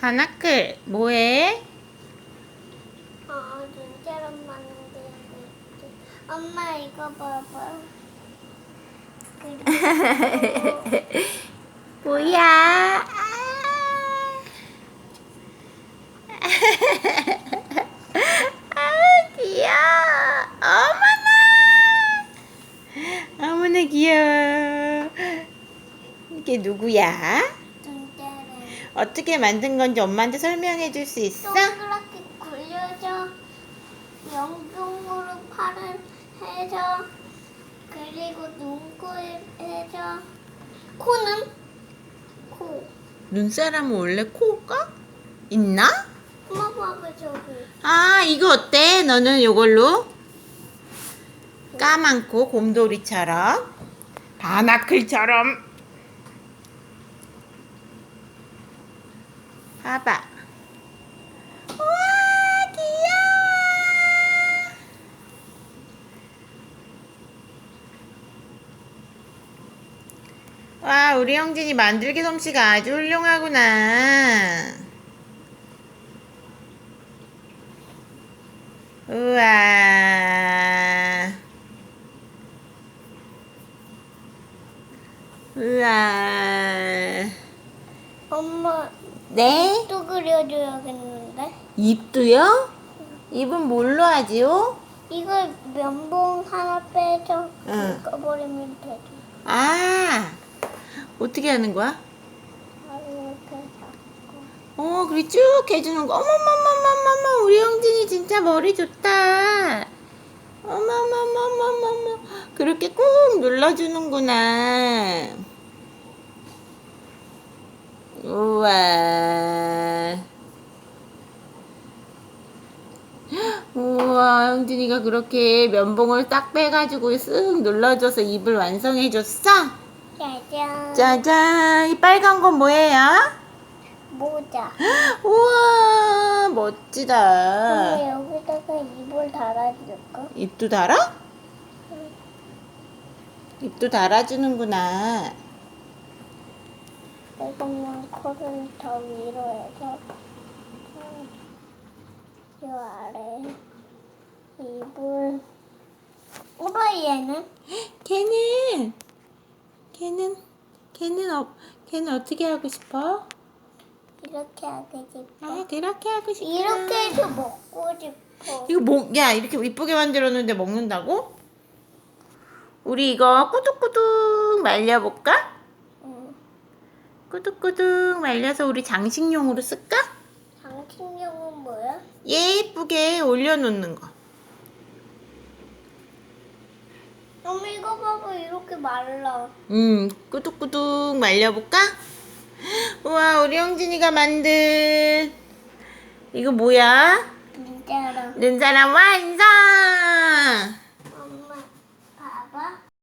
하나클 뭐해? 어, 눈처럼 있지. 엄마 이거 봐봐. 뭐야? 아 귀여워. 어머나. 어머나 귀여워. 이게 누구야? 어떻게 만든 건지 엄마한테 설명해 줄 수 있어? 동그랗게 굴려서 연금으로 팔을 해서 그리고 눈코입 해서 코는 코. 눈사람은 원래 코가 있나? 엄마 봐봐 저기. 아 이거 어때? 너는 요걸로 까만 코 곰돌이처럼 바나클처럼 봐봐 우와 귀여워 와 우리 형진이 만들기 솜씨가 아주 훌륭하구나 우와. 우와. 엄마 네? 또 그려줘야겠는데? 입도요? 입은 뭘로 하지요? 이거 면봉 하나 빼서 응. 묶어버리면 되지. 아, 어떻게 하는 거야? 바로 이렇게 잡고. 어, 그래 쭉 해주는 거. 어머머머머머머, 우리 형진이 진짜 머리 좋다. 어머머머머머머, 그렇게 꾹 눌러주는구나. 우와. 우와, 형진이가 그렇게 면봉을 딱 빼가지고 쓱 눌러줘서 입을 완성해줬어? 짜잔. 짜잔, 이 빨간 건 뭐예요? 모자. 우와 멋지다 근데 여기다가 입을 달아줄까? 입도 달아? 입도 달아주는구나 코를 더 위로 해서 이 아래 입을 오빠 얘는 걔는 걔는 걔는 어, 걔는 어떻게 하고 싶어? 이렇게 하고 싶어. 아 그렇게 하고 싶어 이렇게 해서 먹고 싶어. 이거 뭐, 야 이렇게 이쁘게 만들었는데 먹는다고? 우리 이거 꾸둑꾸둑 말려볼까? 응. 꾸둑꾸둑 말려서 우리 장식용으로 쓸까? 장식용은 뭐야? 예쁘게 올려놓는 거 엄마 이거 봐봐 이렇게 말라. 음, 꾸둑꾸둑 말려볼까? 우와, 우리 형진이가 만든 이거 뭐야? 진짜로. 눈사람 완성!